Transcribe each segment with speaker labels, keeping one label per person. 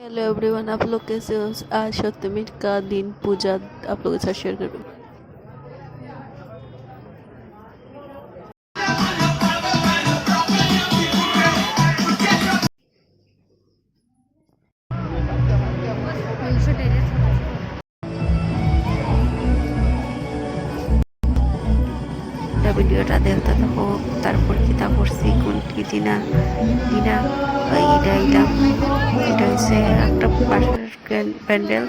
Speaker 1: Hello everyone आप लोग कैसे हो आज सप्तमी का दिन पूजा आप लोगों के साथ शेयर कर रही हूँ এটা ভিডিওটা দেখতে থাকো তারপর কিতা করছি কোন কি দিনা দিনা এইটা এটা এটা হচ্ছে একটা প্যান্ডেল।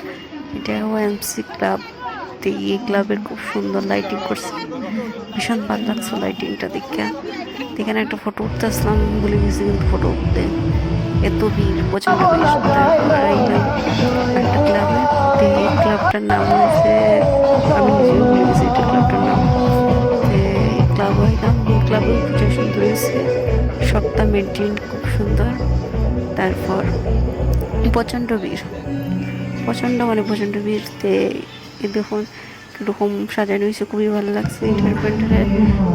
Speaker 1: এটা ওএমসি ক্লাব। এই ক্লাবের খুব সুন্দর লাইটিং করছে। ভীষণ ভালো লাগছে লাইটিংটা দেখে। এখানে একটা ফটো উঠতে আসলাম বলে গেছি কিন্তু ফটো উঠতে। এত ভিড়, প্রচণ্ড ভিড়। তারপর এইটা একটা ক্লাবে। এই ক্লাবটার নাম হয়েছে আমি নিজেও ভুলে গেছি এটা ক্লাবটার নাম। ক্লাব হইলাম ক্লাবে পুজো সুন্দর হয়েছে। সবটা মেনটেন খুব সুন্দর। তারপর প্রচণ্ড ভিড়। প্রচণ্ড মানে প্রচণ্ড ভিড় তে দেখুন কীরকম সাজানো হয়েছে, খুবই ভালো লাগছে। এটার প্যান্ডেলের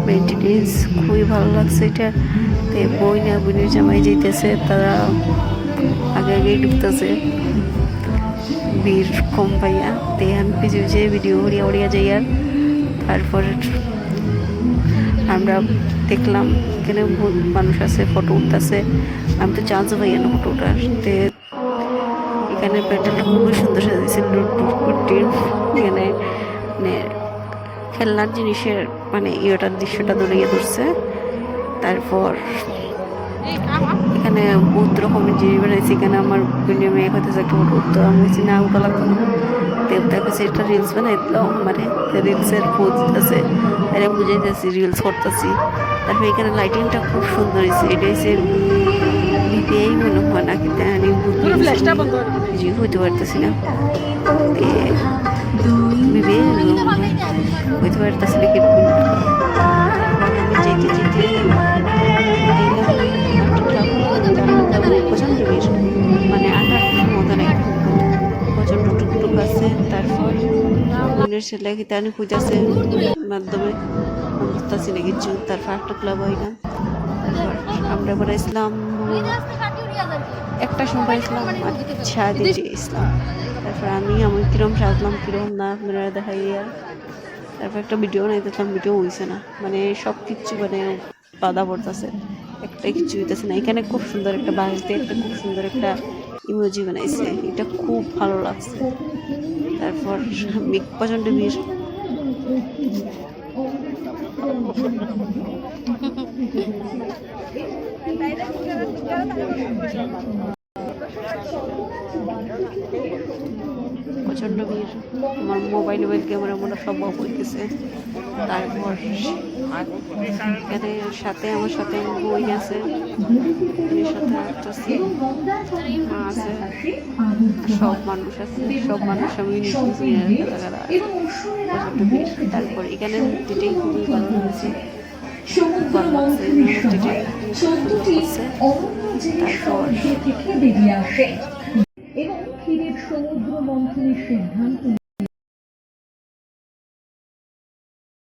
Speaker 1: মেনটেনেন্স খুবই ভালো লাগছে এটা। তে বই না বোনের জামাই যেতেছে, তারা আগে আগেই ঢুকতেছে। ভিড় কম পাইয়া। তে আমি পিছিয়ে ভিডিও উড়িয়া উড়িয়া যাই তারপর আমরা দেখলাম, এখানে বহুত মানুষ আছে ফটো উঠতেছে। আমি তো চান্স পাই না ফটো উঠার। এখানে প্যান্ডেলটা খুবই সুন্দর সাজিয়েছে এখানে মানে খেলনার জিনিসের মানে ইয়েটার দৃশ্যটা দৌড়িয়ে ধরছে। তারপর এখানে বহুত রকমের জিনিস বানাইছে। এখানে আমার বোনের মেয়ে হইতেছে একটা ফটো উঠতো আমি বলছি না ওটা লাগতো না দেবতা কাছে একটা রিলস বানাই দিল মানে রিলসের পোজ আছে এটা বুঝাইতেছি রিলস করতেছি। তারপর এখানে লাইটিংটা খুব সুন্দর হয়েছে এটা হচ্ছে বিপিআই মনে হয় না কিন্তু আমি বুঝি হইতে পারতেছি না। বিপিআই হইতে পারতেছি না। কিন্তু বোনের ছেলে গীতানি খুঁজাছে মাধ্যমে। বুঝতেছি না কিছু তারপর একটা ক্লাব হইলাম আমরা পরে ইসলাম একটা সময় ইসলাম আচ্ছা দিদি ইসলাম তারপর আমি আমি কিরম সাজলাম, কিরম না, আপনারা দেখাই আর। তারপর একটা ভিডিও নাই দেখলাম ভিডিও হইছে না। মানে সব কিছু মানে বাধা পড়তেছে। একটা কিছু হইতেছে না। এখানে খুব সুন্দর একটা বাড়িতে একটা খুব সুন্দর একটা ইমোজি বানাইছে। এটা খুব ভালো লাগছে। তারপর প্রচণ্ড ভিড়। প্রচণ্ড ভিড়। আমার মোবাইল মোবাইল ক্যামেরা মোটা সব অফ হইতেছে। তারপর এখানে সাথে, আমার সাথে বই আছে। সাথে আছে। সব মানুষ আছে, সব মানুষ আমি প্রচণ্ড ভিড়। তারপর এখানে মূর্তিটাই খুবই ভালো।
Speaker 2: অরণ্য
Speaker 1: তারপর
Speaker 2: থেকে বেরিয়ে আসে সমুদ্র মন্থনের সিদ্ধান্ত